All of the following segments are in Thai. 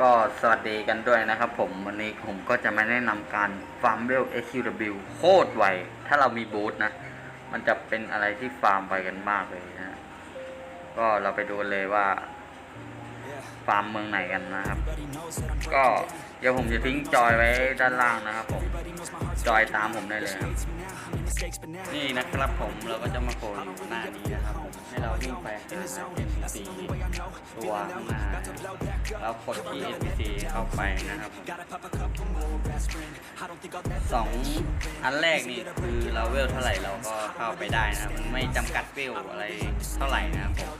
ก็สวัสดีกันด้วยนะครับผม วันนี้ผมก็จะมาแนะนำการฟาร์มเวล SQW โคตรไว ถ้าเรามีบูธนะ มันจะเป็นอะไรที่ฟาร์มไปกันมากเลยนะ ก็เราไปดูเลยว่า ฟาร์มเมืองไหนกันนะครับ ก็เดี๋ยวผมจะทิ้งจอยไว้ด้านล่างนะครับผม จอยตามผมได้เลยครับ นี่นะครับผมเราก็จะมาโผล่อยู่หน้านี้นะครับผมให้เราวิ่งไปหา NPC ตัวข้างหน้าแล้วกดที่ NPC เข้าไปนะครับผมสองอันแรกนี่คือเราเวลเท่าไหร่เราก็เข้าไปได้นะครับมันไม่จำกัดเวลอะไรเท่าไหร่นะครับผม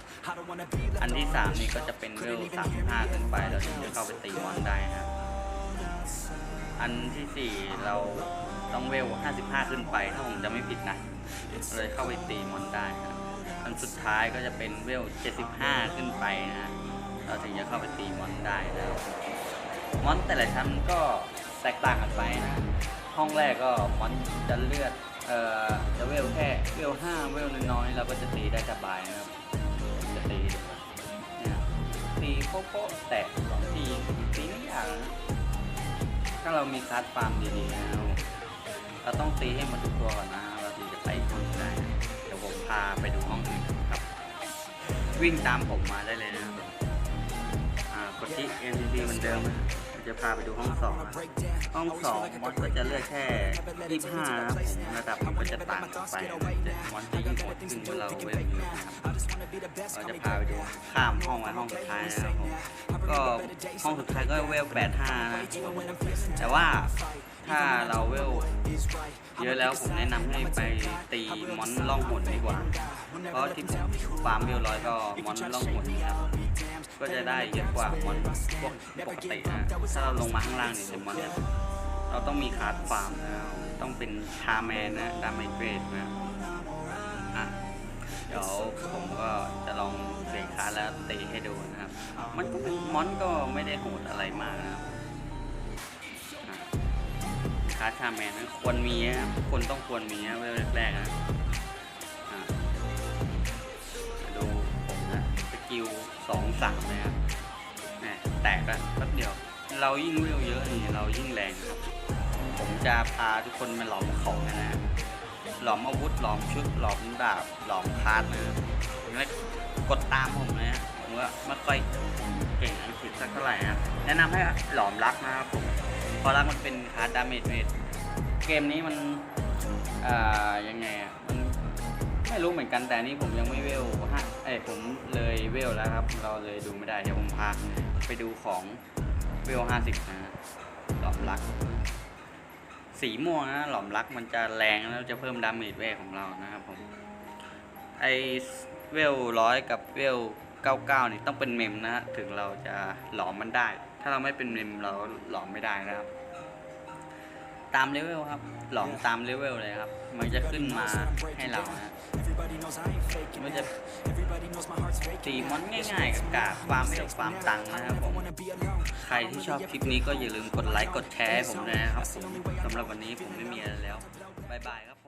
อันที่สามนี่ก็จะเป็นเวลสามห้าขึ้นไป เราถึงจะเข้าไปตีมอนได้นะครับอันที่สี่เราต้องเวล55 ขึ้นไป ถ้าผมจะไม่ผิดนะ เลยเข้าไปตีมอนได้ครับอันสุดท้ายก็จะเป็นเวล75 ขึ้นไปนะ เราถึงจะเข้าไปตีมอนได้นะครับมอนแต่ละชั้นก็แตกต่างกันไปนะ ห้องแรกก็มอนจะเลือด เอ่อ จะเวลแค่เวล5เวลน้อยๆเราก็จะตีได้สบายนะครับ ตีตีโป๊ะแตกสองทีตีไม่อย่างถ้าเรามีคัดฟาร์มดีๆนะเราต้องตีให้มันทุกตัวก่อนนะเราถึงจะไปห้องได้เดี๋ยวผมพาไปดูห้องอื่นครับ วิ่งตามผมมาได้เลยนะครับอ่ากดที่ NCC เหมือนเดิมนะ จะพาไปดูห้องสองนะห้องสองมอนก็จะเลือกแค่25นะครับระดับมันก็จะต่างกันไปจะแต่มอนจะยิ่งโหดขึ้นเมื่อเราเวลเยอะนะครับเราจะพาไปดูข้ามห้องมาห้องสุดท้ายนะครับผมก็ห้องสุดท้ายก็เวล85นะแต่ว่าถ้าเราเวล เยอะแล้วผมแนะนำให้ไปตีมอนล่องหนดีกว่า เพราะที่ผมฟาร์มเวลร้อยก็มอนล่องหนนะครับก็จะได้เยอะกว่ามอนพวกปกตินะถ้าเราลงมาข้างล่างเนี่ยจะมอนเนี่ยเราต้องมีคาร์ดฟาร์มนะต้องเป็นชาแมนนะดามไมเกรดนะอะเดี๋ยวผมก็จะลองเสียงคาร์ดแล้วตีให้ดูนะครับ มันก็มอนก็ไม่ได้โหดอะไรมากนะครับ คาชาแมนนะควรมีนะครับทุกคนต้องควรมีนะเวลแรกๆนะอะมาดูผมนะสกิลสองสามนะครับแหมแตกแล้วแป๊บเดียว เรายิ่งเวลเยอะนี่เรายิ่งแรงครับ ผมจะพาทุกคนมาหลอมของนะหลอมอาวุธหลอมชุดหลอมดาบหลอมคาร์ดนะแล้วกดตามผมนะฮะผมว่าไม่ค่อยเก่งอังกฤษสักเท่าไหร่นะแนะนำให้หลอมรักนะครับผม พราะรักมันเป็นคาร์ดดาเมจเมจเกมนี้มันอ่ายังไงอะมันไม่รู้เหมือนกันแต่นี้ผมยังไม่เวลฮะเอ้ยผมเลยเวลแล้วครับ เราเลยดูไม่ได้เดี๋ยวผมพาไปดูของเวลห้าสิบนะหลอมรัก สีม่วงนะหลอมรักมันจะแรงแล้วจะเพิ่มดาเมจเวลของเรานะครับผมไอเวลร้อยกับเวลเก้าเก้านี่ต้องเป็นเมมนะถึงเราจะหลอมมันได้าเราไม่เป็นเมมเราหลอมไม่ได้นะครับ ตามเลเวลครับ หลอมตามเลเวลเลยครับ มันจะขึ้นมาให้เรานะมันจะตีมอนง่ายๆกับกากฟาร์มไม่ต้องฟามตังนะครับผม ใครที่ชอบคลิปนี้ก็อย่าลืมกดไลค์กดแชร์ให้ผมด้วยนะครับผมสำหรับวันนี้ผมไม่มีอะไรแล้ว บ๊ายบายครับผม